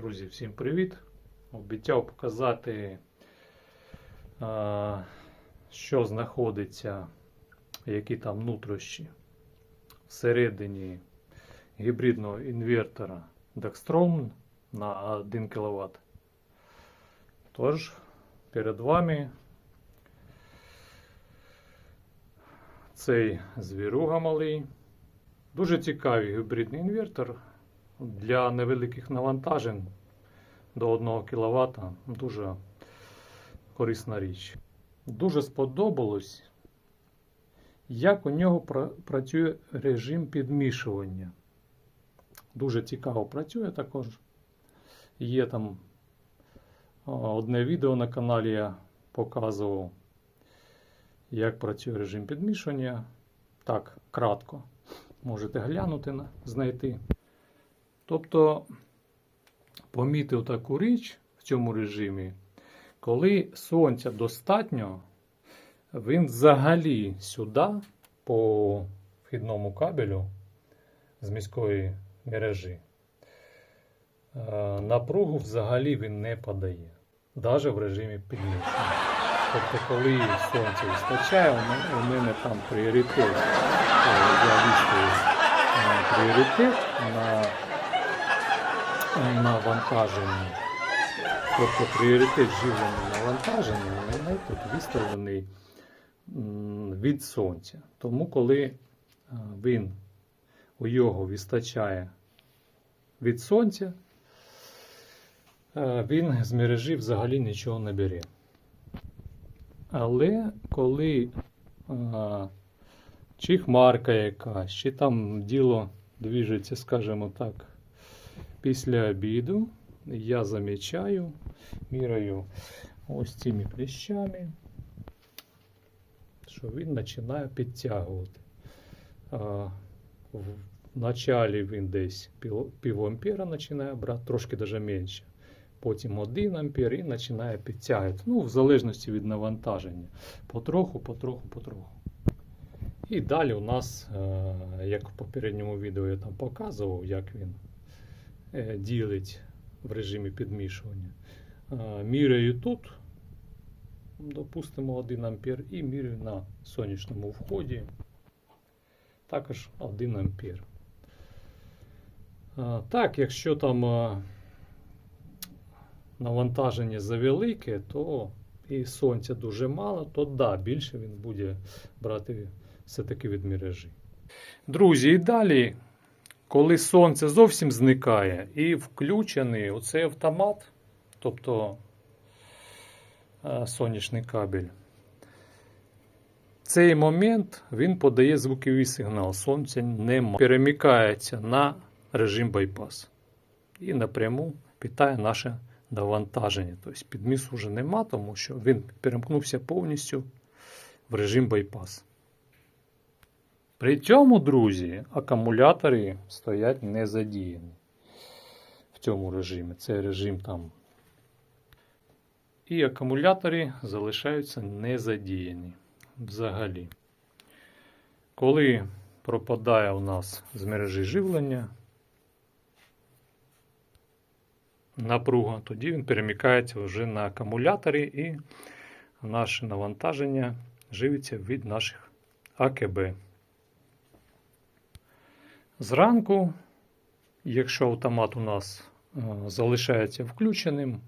Друзі, всім привіт! Обіцяв показати, що знаходиться, які там нутрощі всередині гібридного інвертора Dextrom на 1 кВт. Тож, перед вами цей звіруга малий. Дуже цікавий гібридний інвертор для невеликих навантажень до 1 кВт. Дуже корисна річ. Дуже сподобалось, як у нього працює режим підмішування. Дуже цікаво працює також. Є там одне відео на каналі я показував, як працює режим підмішування. Так, кратко. Можете глянути, знайти. Тобто, помітив таку річ в цьому режимі, коли сонця достатньо, він взагалі сюди, по вхідному кабелю з міської мережі, е, напругу взагалі він не подає, навіть в режимі підмішання. Тобто, коли сонця вистачає, у мене, там пріоритет. е, Я виставив е, пріоритет на навантаження. Тобто пріоритет живлення навантаження у мене тут виставлений від сонця. Тому коли е, він у його вистачає від сонця, е, він з мережі взагалі нічого не бере. Але коли е, чи хмарка якась, чи там діло двіжиться, скажімо так, після обіду, я замічаю, міряю ось цими кліщами, що він починає підтягувати. В началі він десь пів, ампера починає брати, трошки даже менше. Потім 1 ампер і починає підтягувати. Ну, в залежності від навантаження. Потроху, потроху, потроху. І далі у нас, е, як в попередньому відео я там показував, як він ділить в режимі підмішування. Е, Міряю тут, допустимо, 1 ампер, і міряю на сонячному вході також 1 ампер. Е, Так, якщо там е, навантаження завелике, то і сонця дуже мало, то да, більше він буде брати все-таки від мережі. Друзі, і далі, коли сонце зовсім зникає і включений оцей автомат, тобто е, сонячний кабель, цей момент він подає звуковий сигнал. Сонця нема. Перемикається на режим байпас. І напряму питає наше навантаження. Тобто підмісу вже нема, тому що він перемкнувся повністю в режим байпас. При цьому, друзі, акумулятори стоять не задіяні в цьому режимі. Це режим там. І акумулятори залишаються не задіяні взагалі. Коли пропадає у нас з мережі живлення напруга, тоді він перемикається вже на акумуляторі і наше навантаження живиться від наших АКБ. Зранку, якщо автомат у нас е, залишається включеним,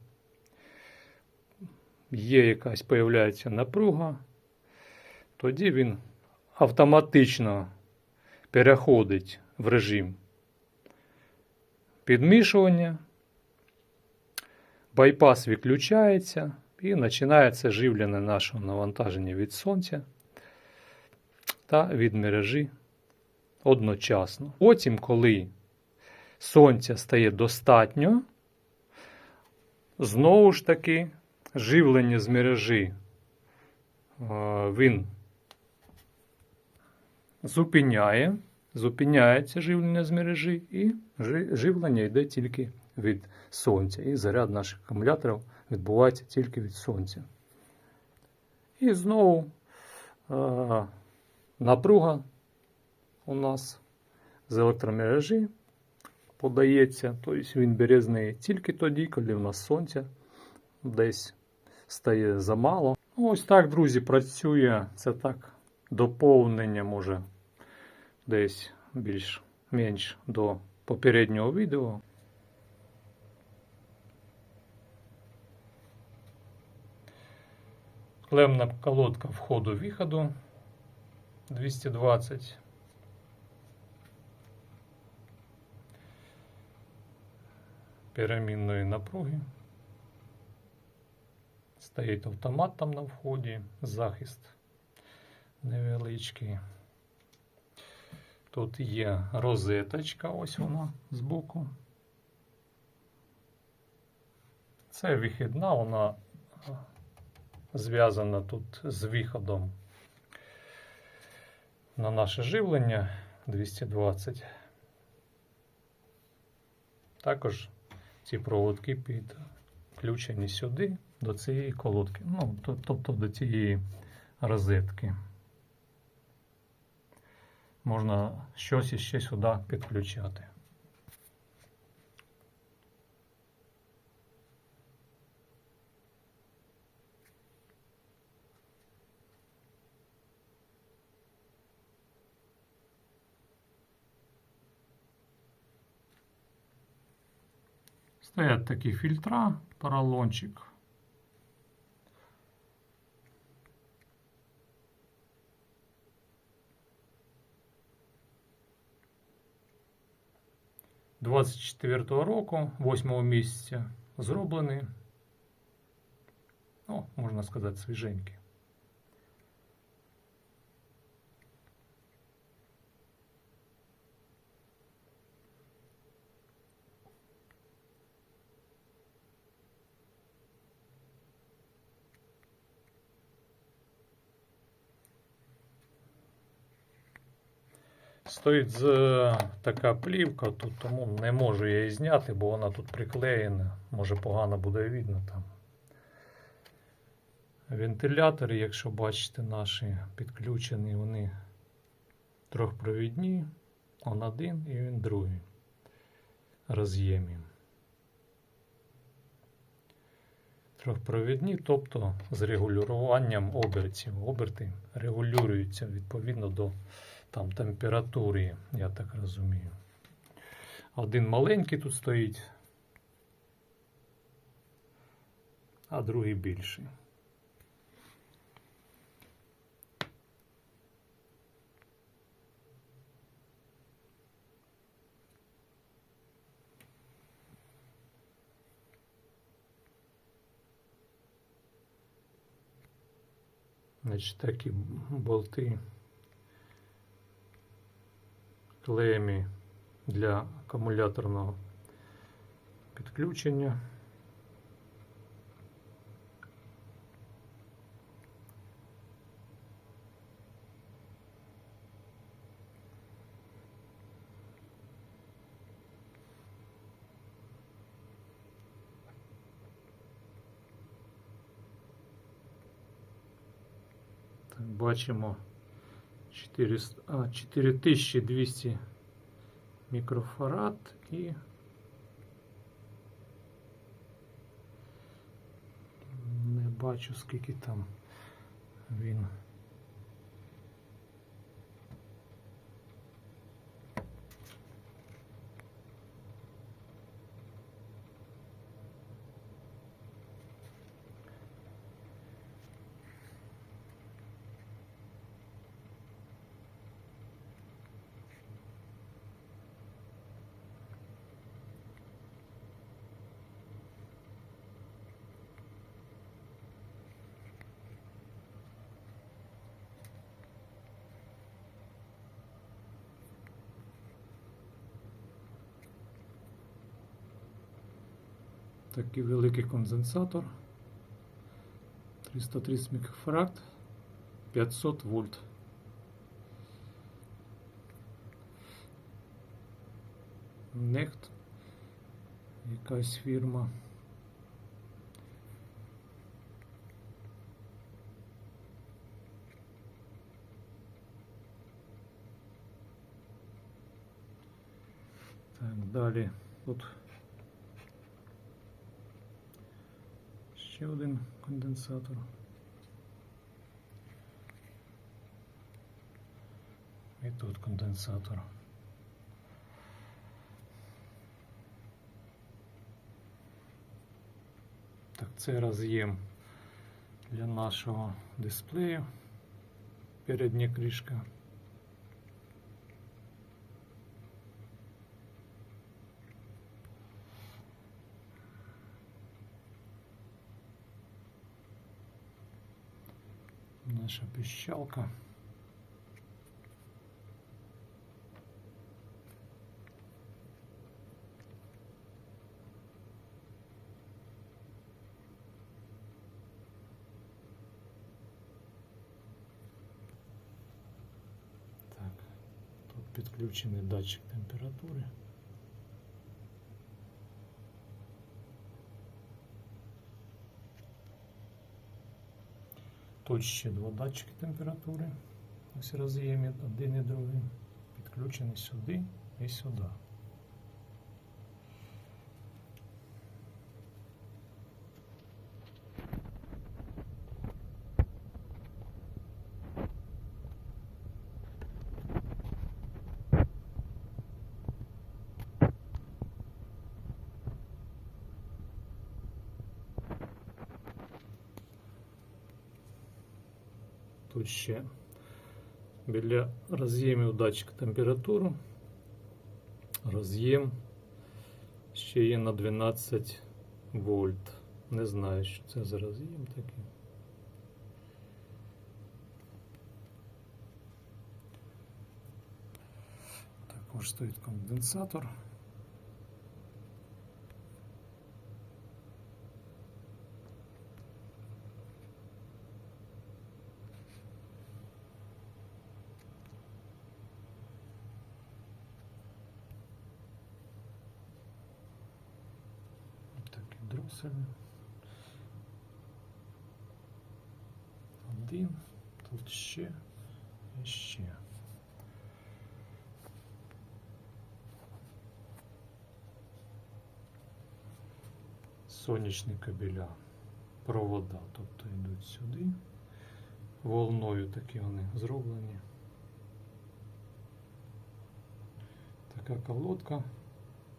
є якась появляється напруга, тоді він автоматично переходить в режим підмішування, байпас виключається і починається живлення нашого навантаження від сонця та від мережі одночасно. Потім, коли сонця стає достатньо, знову ж таки живлення з мережі е, він зупиняє, зупиняється живлення з мережі, і живлення йде тільки від сонця. І заряд наших акумуляторів відбувається тільки від сонця. І знову е, напруга у нас з електромережі подається, тобто він березний тільки тоді, коли в нас сонця десь стає замало. Ну, Ось так, друзі, працює. Це так доповнення, може, десь більш-менш до попереднього відео. Клемна колодка входу-виходу 220. Перемінної напруги. Стоїть автомат там на вході, захист невеличкий. Тут є розеточка, ось вона збоку. Це вихідна, вона зв'язана тут з виходом на наше живлення 220. Також ці проводки підключені сюди, до цієї колодки, ну, тобто до цієї розетки. Можна щось іще сюди підключати. Стоять такі фільтра, поролончик. Двадцять четвертого року, 8 місяця, зроблений. Ну, можна сказати, свіженький. Стоїть з, така плівка тут, тому не можу я її зняти, бо вона тут приклеєна. Може погано буде видно там. Вентилятори, якщо бачите, наші підключені, вони трьохпровідні. Он один і він другий. Роз'ємі. Трьохпровідні, тобто з регулюванням обертів. Оберти регулюються відповідно до там температури, я так розумію. Один маленький тут стоїть, а другий більший. Значить, такі болти клеємі для акумуляторного підключення. Так, бачимо 400, а, 4200 мікрофарад і не бачу скільки там він. Такий великий конденсатор. 330 мікрофарад, 500 вольт. Нехт. Якась фірма. Так, далі тут Ще один конденсатор. І тут конденсатор. Так, це роз'єм для нашого дисплею. Передня кришка. Наша пищалка. Так, тут підключений датчик температури. Тут ще два датчики температури. Ось роз'ємі один і другий. Підключений сюди і сюди. Тут ще біля роз'ємів датчик температури. Роз'єм ще є на 12 вольт. Не знаю, що це за роз'єм такий. Також стоїть конденсатор. Такий дросель. Один, тут ще і ще. Сонячні кабеля, провода, тобто йдуть сюди. Волною такі вони зроблені. Така колодка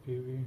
PV.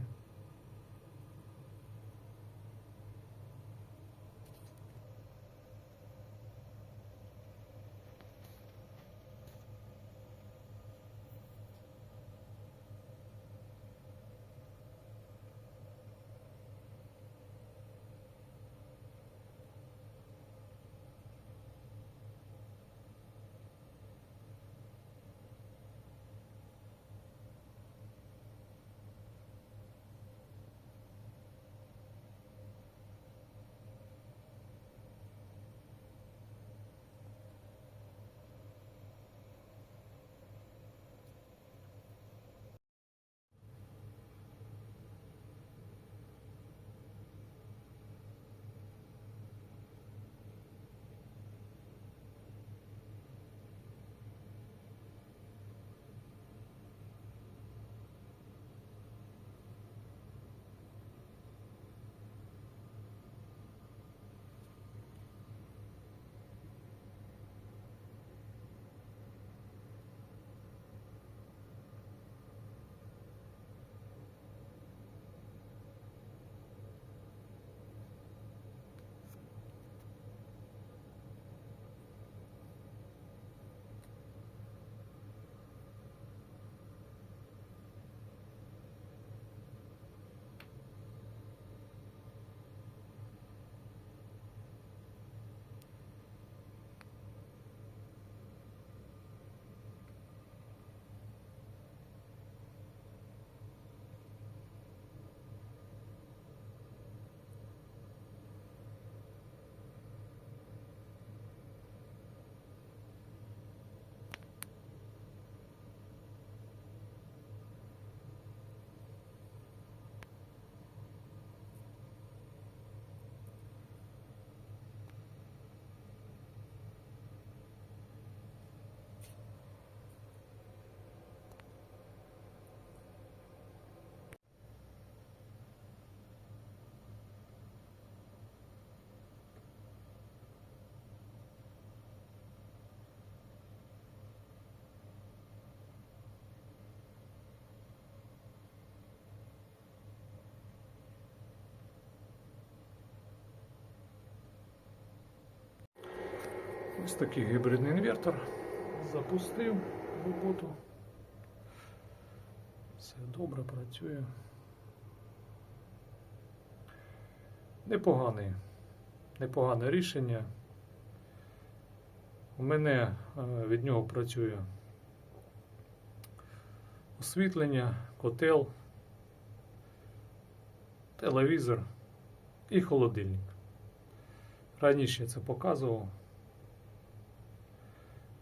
Ось такий гібридний інвертор. Запустив роботу. Все добре працює. Непогане, непогане рішення. У мене е, від нього працює освітлення, котел, телевізор і холодильник. Раніше я це показував.